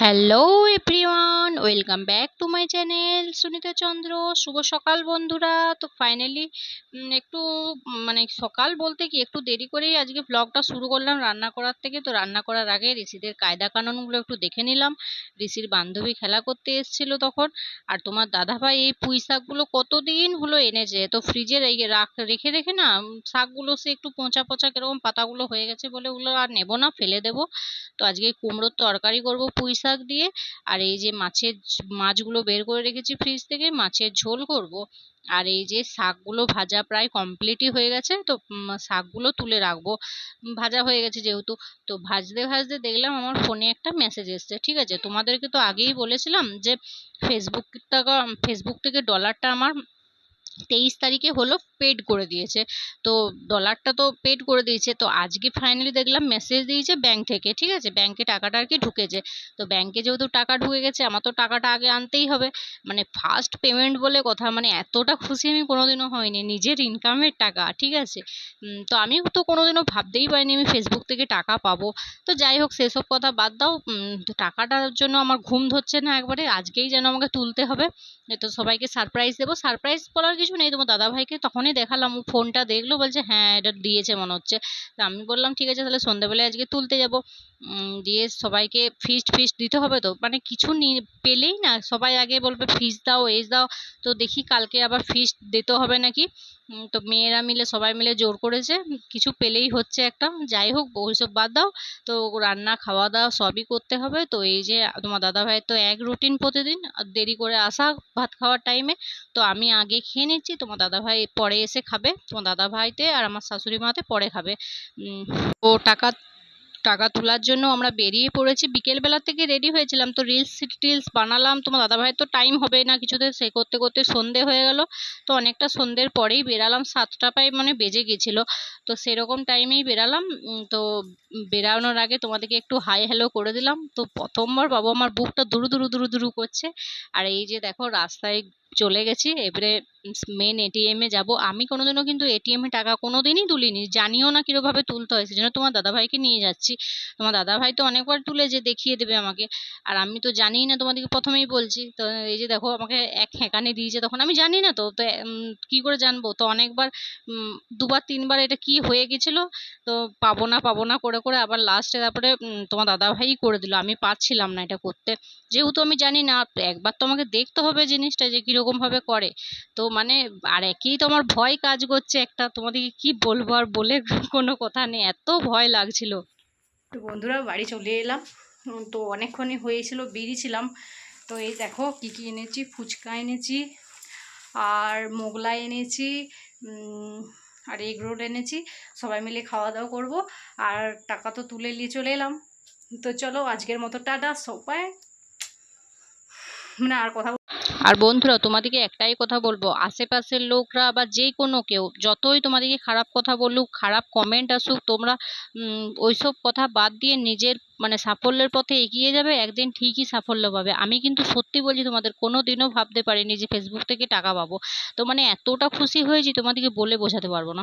Hello everyone welcome back to my channel Sunita Chandra শুভ সকাল বন্ধুরা। তো ফাইনালি একটু মানে সকাল বলতে কি, একটু দেরি করেই আজকে ব্লগটা শুরু করলাম রান্না করার থেকে। তো রান্না করার আগে ঋষিদের কায়দা কানুনগুলো একটু দেখে নিলাম। ঋষির বান্ধবী খেলা করতে এসেছিল তখন। আর তোমার দাদাভাই এই পুঁই শাকগুলো কতদিন হলো এনেছে? তো ফ্রিজে রেখে রেখে না, শাকগুলো সে একটু পচা পচা কীরকম পাতাগুলো হয়ে গেছে বলে ওগুলো আর নেব না, ফেলে দেবো। তো আজকে কুমড়োর তরকারি করব পুঁই শাক দিয়ে আর এই যে মাছের মাছগুলো বের করে রেখেছি ফ্রিজ থেকে, মাছের ঝোল করব। আর এই যে শাকগুলো ভাজা প্রায় কমপ্লিটই হয়ে গেছে, তো শাকগুলো তুলে রাখব। ভাজা হয়ে গেছে যেহেতু, তো ভাজতে ভাজতে দেখলাম আমার ফোনে একটা মেসেজ এসেছে, ঠিক আছে? তোমাদেরকে তো আগেই বলেছিলাম যে ফেসবুক ফেসবুক থেকে ডলারটা আমার তেইশ তারিখে হলো। পেড করে দিয়েছে। তো ডলারটা তো পেড করে দিয়েছে। তো আজকে ফাইনালি দেখলাম মেসেজ দিয়েছে ব্যাংক থেকে, ঠিক আছে? ব্যাংকে টাকাটা আর কি ঢুকেছে। তো ব্যাংকে যেহেতু টাকা ঢুকে গেছে, আমার তো টাকাটা আগে আনতেই হবে। মানে ফার্স্ট পেমেন্ট বলে কথা মানে এতটা খুশি আমি কোনোদিনও হয়নি নিজের ইনকামের টাকা, ঠিক আছে? তো আমি তো কোনোদিনও ভাবতেই পারিনি আমি ফেসবুক থেকে টাকা পাবো। তো যাই হোক, সেসব কথা বাদ দাও। টাকাটার জন্য আমার ঘুম ধরছে না একবারে। আজকেই যেন আমাকে তুলতে হবে। তো সবাইকে সারপ্রাইজ দেবো। সারপ্রাইজ বলার কিছু নেই। তোমার দাদাভাইকে তখনই দেখালাম, ও ফোনটা দেখল, বলছে হ্যাঁ এটা দিয়েছে মনে হচ্ছে। তা আমি বললাম, ঠিক আছে, তাহলে সন্ধ্যেবেলায় আজকে তুলতে যাব। দিয়ে সবাইকে ফিস্ট ফিস্ট দিতে হবে তো? মানে কিছু পেলেই না? সবাই আগে বলবে ফিস দাও, এস দাও। তো দেখি কালকে আবার ফিস্ট দিতে হবে নাকি? তো মেয়েরা মিলে, সবাই মিলে জোর করেছে। কিছু পেলেই হচ্ছে একটা। যাই হোক, ওইসব বাদ দাও। তো রান্না খাওয়া দাওয়া সবই করতে হবে। তো এই যে, তোমার দাদা ভাইয়ের তো এক রুটিন প্রতিদিন। দেরি করে আসা ভাত খাওয়ার টাইমে তো আমি আগে খেয়ে নিচ্ছি। তোমার দাদা ভাই পরে এসে খাবে। তোমার দাদা ভাইতে আর আমার শাশুড়ি মাতে পরে খাবে। ও টাকা টাকা তোলার জন্য আমরা বেরিয়ে পড়েছি। বিকেলবেলা থেকে রেডি হয়েছিলাম। তো রিলস টিলস বানালাম। তোমার দাদা ভাইয়ের তো টাইম হবে না কিছুতে। সে করতে করতে সন্ধে হয়ে গেল। তো অনেকটা সন্ধ্যের পরেই বেরালাম। সাতটা প্রায় মানে বেজে গেছিল। তো সেরকম টাইমেই বেরালাম। তো বেরানোর আগে তোমাদেরকে একটু হাই হ্যালো করে দিলাম। তো প্রথমবার বাবা আমার বুকটা দুরু দুরু দুরু দুরু করছে। আর এই যে দেখো, রাস্তায় চলে গেছি, এবারে মেন এটিএম যাব। আমি কোনোদিনও কিন্তু এটিএম টাকা কোনোদিনই তুলিনি, জানিও না কীভাবে তুলতে হয়, সেজন্য তোমার দাদাভাইকে নিয়ে যাচ্ছি। তোমার দাদাভাই তো অনেকবার তুলেছে দেখিয়ে দেবে আমাকে, আর আমি তো জানিই না তোমাদেরকে প্রথমেই বলছি। তো এই যে দেখো, আমাকে এক হেঁকানি দিয়েছে তখন, আমি জানি না তো তো কি করে জানব? তো অনেকবার দুবার, তিনবার এটা কি হয়ে গেছিল? তো পাবো না পাবো না, করে করে আবার লাস্টে তারপরে তোমার দাদাভাই করে দিল। আমি পারছিলাম না এটা করতে। যেহেতু আমি জানি না, একবার তো আমাকে দেখতে হবে জিনিসটা যে কীরকম ভাবে করে। তো মানে আর একেই তো আমার ভয় কাজ করছে একটা, তোমাদেরকে কি বলব আর বলে কোনো কথা নেই, এত ভয় লাগছিল। তো বন্ধুরা, বাড়ি চলে এলাম। তো অনেকক্ষণই হয়েছিল বেরিয়েছিলাম তো এই দেখো, কি কি এনেছি? ফুচকা এনেছি, আর মোগলাই এনেছি আর এগ রোল এনেছি। সবাই মিলে খাওয়া দাওয়া করব। আর টাকা তো তুলে নিয়ে চলে এলাম। তো চলো, আজকের মতো টাটা, সবাই। মানে আর কথা আর বন্ধুরা, তোমাদেরকে একটাই কথা বলব। আশেপাশের লোকরা বা যে কোনো কেউ, যতই তোমাদেরকে খারাপ কথা বলুক, খারাপ কমেন্ট আসুক, তোমরা ওইসব কথা বাদ দিয়ে নিজের মানে সাফল্যের পথে এগিয়ে যাবে, একদিন ঠিকই সাফল্য পাবে। আমি কিন্তু সত্যি বলছি, তোমাদের কোনো দিনও ভাবতে পারিনি যে ফেসবুক থেকে টাকা পাবো। তো মানে এতটা খুশি হয়েছি, তোমাদেরকে বলে বোঝাতে পারব না।